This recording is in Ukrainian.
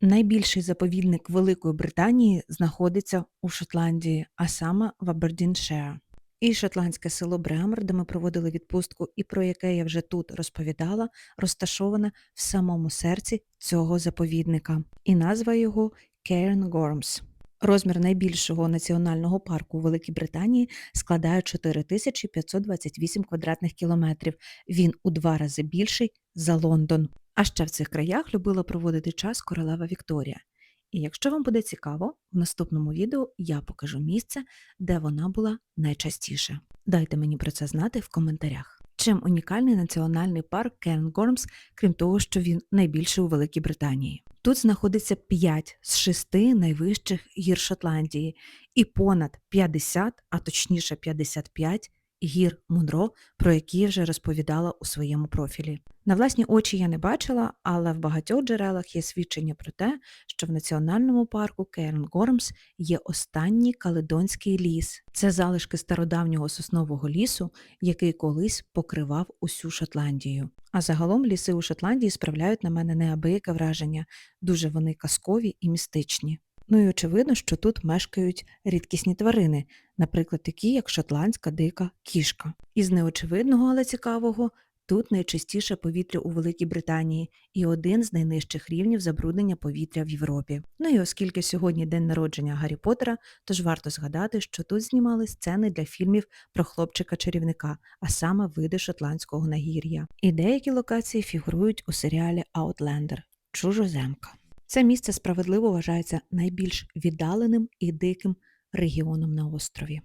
Найбільший заповідник Великої Британії знаходиться у Шотландії, а саме в Абердіншеа. І шотландське село Бремер, де ми проводили відпустку, і про яке я вже тут розповідала, розташоване в самому серці цього заповідника. І назва його Cairn Gorms. Розмір найбільшого національного парку у Великій Британії складає 4528 квадратних кілометрів. Він у два рази більший за Лондон. А ще в цих краях любила проводити час королева Вікторія. І якщо вам буде цікаво, в наступному відео я покажу місце, де вона була найчастіше. Дайте мені про це знати в коментарях. Чим унікальний національний парк Gorms, крім того, що він найбільший у Великій Британії. Тут знаходиться 5 з 6 найвищих гір Шотландії і понад 50, а точніше 55 гір Мунро, про які вже розповідала у своєму профілі. На власні очі я не бачила, але в багатьох джерелах є свідчення про те, що в національному парку Кейрн Гормс є останній каледонський ліс. Це залишки стародавнього соснового лісу, який колись покривав усю Шотландію. А загалом ліси у Шотландії справляють на мене неабияке враження, дуже вони казкові і містичні. Ну і очевидно, що тут мешкають рідкісні тварини, наприклад, такі, як шотландська дика кішка. Із неочевидного, але цікавого, тут найчистіше повітря у Великій Британії і один з найнижчих рівнів забруднення повітря в Європі. Ну і оскільки сьогодні день народження Гаррі Поттера, тож варто згадати, що тут знімали сцени для фільмів про хлопчика-чарівника, а саме види шотландського нагір'я. І деякі локації фігурують у серіалі Outlander – Чужоземка. Це місце справедливо вважається найбільш віддаленим і диким регіоном на острові.